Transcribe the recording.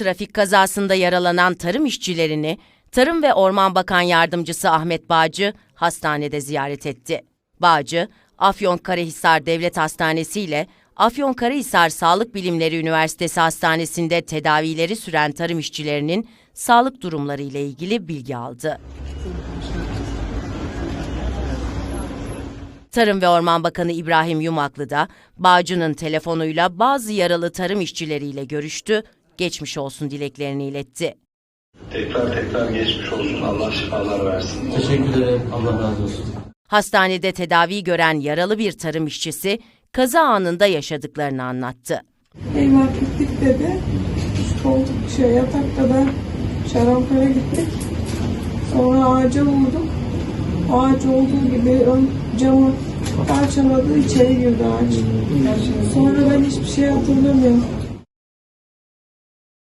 trafik kazasında yaralanan tarım işçilerini Tarım ve Orman Bakan Yardımcısı Ahmet Bağcı hastanede ziyaret etti. Bağcı, Afyonkarahisar Devlet Hastanesi ile Afyonkarahisar Sağlık Bilimleri Üniversitesi Hastanesi'nde tedavileri süren tarım işçilerinin sağlık durumları ile ilgili bilgi aldı. Tarım ve Orman Bakanı İbrahim Yumaklı da Bağcı'nın telefonuyla bazı yaralı tarım işçileriyle görüştü, geçmiş olsun dileklerini iletti. Tekrar tekrar geçmiş olsun. Allah şifalar versin. Teşekkür ederim. Allah razı olsun. Hastanede tedavi gören yaralı bir tarım işçisi kaza anında yaşadıklarını anlattı. Eyvah gittik dedi. Üst koltuk şey yatakta da şarampole gittik. Sonra ağaca vurdum. Ağaç olduğu gibi ön camı parçaladı içeri girdi ağaç. Sonra ben hiçbir şey hatırlamıyorum.